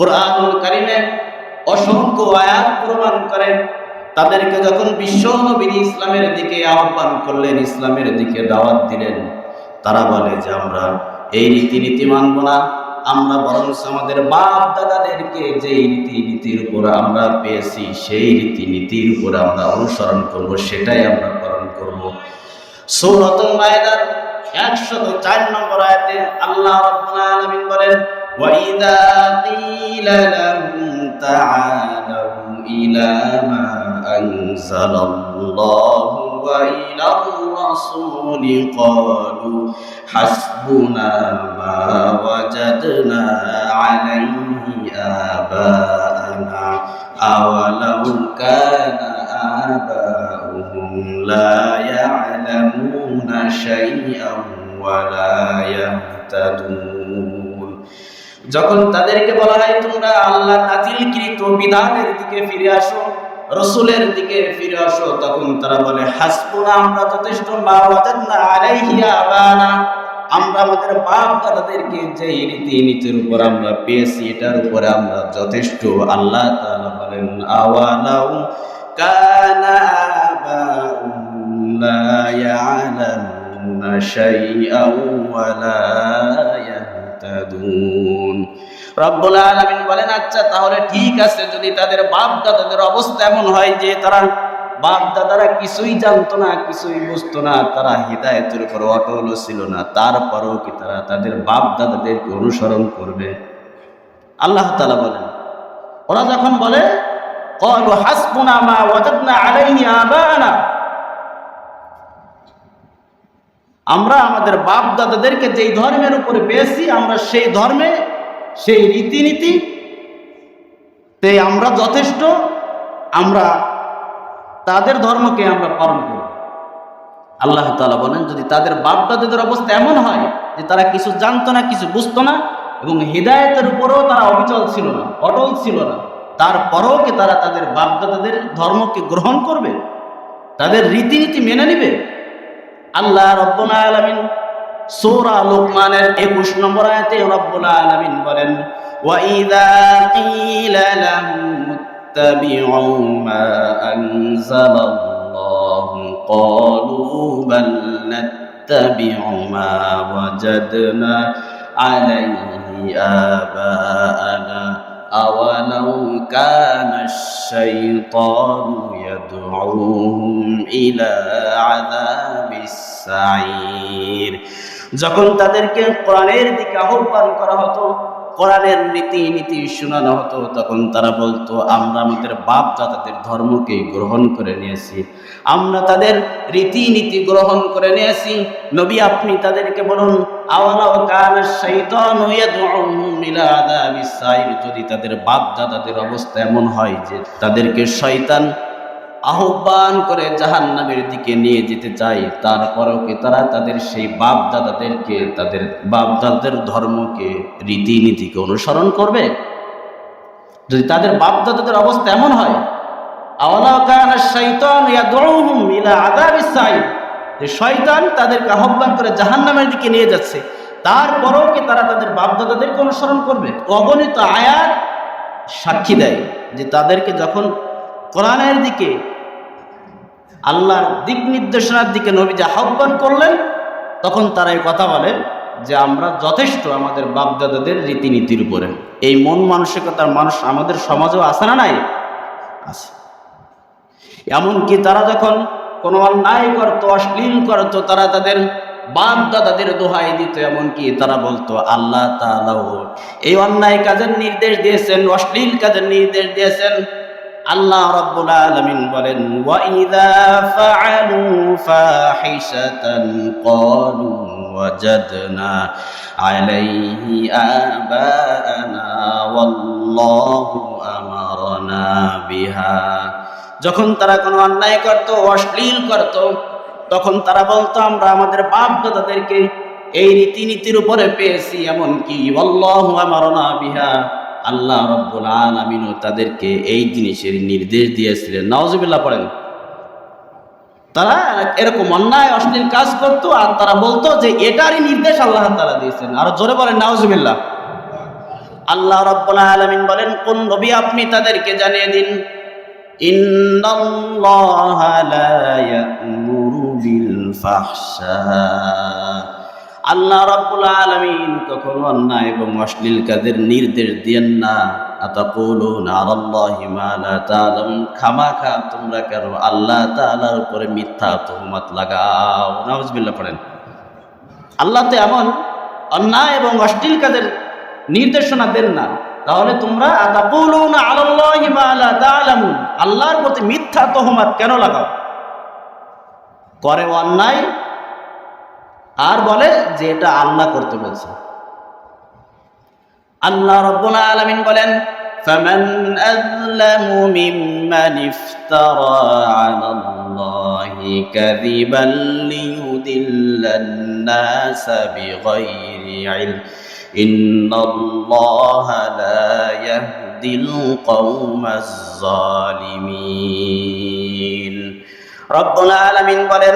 কোরআনুল কারিমে অসংখ্য আয়াত প্রমাণ করেন। তাদেরকে যখন বিশ্ব নবীর ইসলামের দিকে আহ্বান করলেন, ইসলামের দিকে দাওয়াত দিলেন, তারা বলে যে, আমরা এই রীতিনীতি মানব না। আমরা বরং আমাদের বাপ দাদাদেরকে যে রীতিনীতির উপর আমরা পেয়েছি, সেই রীতিনীতির উপর আমরা অনুসরণ করব, সেটাই আমরা পালন করব। সূরাতুল মায়েদার একশত চার নম্বর আয়াতে আল্লাহ রাব্বুল আলামিন বলেন وإذا قيل لهم تعالوا إلى ما أنزل الله وإلى الرسول قالوا حسبنا ما وجدنا عليه آباءنا أولو كان آباؤهم لا يعلمون شيئا ولا يهتدون যখন তাদেরকে বলা হয়, তোমরা আল্লাহ নাজিলকৃত বিধানের দিকে ফিরে আসো, রসুলের দিকে ফিরে আসো, তখন তারা বলে হাসপুনা আমরা যথেষ্ট আমরা আমাদের বাপ দাদাদেরকে যে রীতি নীতির উপর আমরা পেয়েছি, এটার উপরে আমরা যথেষ্ট আল্লাহ তাআলা বলেন, আওয়ালাউ কানা ইয়ালামুনা শাইআন ওয়া লা ইয়াহতাদুন রব্বুল আলামিন বলেন আচ্ছা তাহলে ঠিক আছে যদি তাদের বাপ দাদাদের অবস্থা এমন হয় যে তারা বাপ দাদারা কিছুই জানতো না কিছুই বুঝতো না তারা হৃদায়তের উপর অটল ছিল না তারপরেও কি তারা তাদের বাপ দাদাদেরকে অনুসরণ করবে আল্লাহ তাআলা বলেন ওরা যখন বলে قالوا حسبنا ما وجدنا عليه آباءنا আমরা আমাদের বাপ দাদাদেরকে যেই ধর্মের উপরে পেয়েছি, আমরা সেই ধর্মে, সেই রীতিনীতি, তে আমরা যথেষ্ট, আমরা তাদের ধর্মকে আমরা পালন করি। আল্লাহ তাআলা বলেন, যদি তাদের বাপ দাদাদের অবস্থা এমন হয় যে তারা কিছু জানতো না, কিছু বুঝতো না, এবং হৃদায়তের উপরেও তারা অবিচল ছিল না, অটল ছিল না, তারপরেও কি তারা তাদের বাপ দাদাদের ধর্মকে গ্রহণ করবে? তাদের রীতিনীতি মেনে নিবে? আল্লাহ রব্বুল আলামিন সূরা লোকমানের 21 নম্বর আয়াতে রব্বুল আলামিন বলেন ওয়াইদা কিলা লাহুম ইত্তাবিউ মা আনজালাল্লাহু ক্বালু বাল নাত্তাবিউ মা ওয়াজাদনা আলাইহি আবাআনা أولو كان الشيطان يدعوهم إلى عذاب বিসাইর যখন তাদেরকে কোরআনের দিকে আহ্বান করা হতো, কোরআনের নীতি নীতি শোনানো হতো, তখন তারা বলতো, আমরা আমাদের বাপ দাদাদের ধর্মকে গ্রহণ করে নিয়েছি। আমরা তাদের রীতিনীতি গ্রহণ করে নিয়েছি। নবী, আপনি তাদেরকে বলুন যদি তাদের বাপ দাদাদের অবস্থা এমন হয় যে তাদেরকে শয়তান আহ্বান করে জাহান্নামের দিকে নিয়ে যেতে চায়। তারপরেও কি তারা তাদের সেই বাপ দাদাদেরকে তাদের বাপ দাদাদের ধর্মকে, রীতিনীতিকে অনুসরণ করবে? যদি তাদের বাপ দাদাদের অবস্থা এমন হয় শয়তান তাদেরকে আহ্বান করে জাহান্নামের দিকে নিয়ে যাচ্ছে, তারপরেও কি তারা তাদের বাপ দাদাদেরকে অনুসরণ করবে? অগণিত আয়াত সাক্ষী দেয় যে তাদেরকে যখন কোরআনের দিকে, আল্লাহর দিক নির্দেশনার দিকে নবীজি আহ্বান করলেন, তখন তারা এই কথা বলে যে আমরা যথেষ্ট আমাদের বাপদাদাদের রীতিনীতির উপরে। এই মন মানসিকতার মানুষ আমাদের সমাজেও আছে না নাই? আছে। এমনকি তারা যখন কোনো অন্যায় করতো, অশ্লীল করতো, তারা তাদের বাপ দাদাদের দোহাই দিত, এমনকি তারা বলতো, আল্লাহ তাআলাও এই অন্যায় কাজের নির্দেশ দিয়েছেন, অশ্লীল কাজের নির্দেশ দিয়েছেন আল্লাহ রাব্বুল আলামিন বলেন, ওয়া ইযা ফাআলু ফাহিশাতান ক্বালু ওয়াজাদনা আলাইহি আবানা ওয়াল্লাহু আমারনা বিহা। যখন তারা কোনো অন্যায় করত, অশ্লীল করত, তখন তারা বলতো, আমরা আমাদের বাপ দাদাদেরকে এই রীতিনীতির উপরে পেয়েছি, এমনকি অল্লাহু আমারনা বিহা। আল্লাহ রব্বুল আলামিনও তাদেরকে এই জিনিসের নির্দেশ দিয়েছিলেন। নওয়াজবিল্লাহ পড়েন। তারা এরকম অন্যায় অশ্লীল কাজ করতো আর তারা বলতো যে এটারই নির্দেশ আল্লাহ তারা দিয়েছেন। আর জোরে বলেন, নাউজুবিল্লাহ। আল্লাহ রাব্বুল আলামিন বলেন, কোন নবী আপনি তাদেরকে জানিয়ে দিন, ইন্নাল্লাহা লা ইয়া'মুরু বিল ফাহশা। আল্লাহ রাব্বুল আলামিন কখনো অন্যায় এবং অশ্লীল কাজের নির্দেশ দেন না। খামাখা তোমরা কেন আল্লাহ উপরে মিথ্যা লাগাও? আল্লাহ এমন অন্যায় এবং নির্দেশনা দেন না। তাহলে তোমরা আল্লাহর প্রতি মিথ্যা তহমত কেন লাগাও? করে অন্যায় আর বলে যে এটা আল্লাহ করতে বলছে আল্লাহ রব্বুল আলামিন বলেন فمن أظلم ممن افترى على الله كذبا ليضل الناس بغير علم إن الله لا يهدي القوم الظالمين رب العالمين বলেন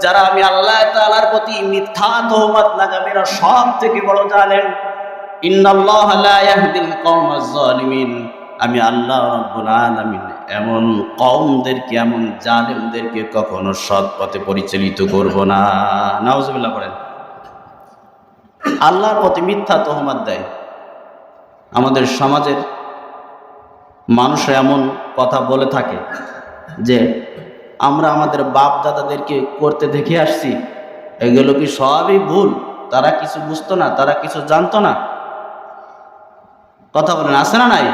যারা আমি আল্লাহ তাআলার প্রতি মিথ্যা তহমত লাগাবে, এরা সব থেকে বড় জালিমিন। আমি আল্লাহ রাব্বুল এমন কওমদেরকে, এমন জালেমদেরকে কখনো সৎ পথে পরিচালিত করব না। নাউজুবিল্লাহ পড়েন। আল্লাহর প্রতি মিথ্যা তহমত দেয়। আমাদের সমাজের মানুষ এমন কথা বলে থাকে যে আমরা আমাদের বাপ দাদাদেরকে করতে দেখে আসছি। এগুলো কি সবই ভুল? তারা কিছু বুঝতো না, তারা কিছু জানতো না। কথা বলেন, আছে না নাই?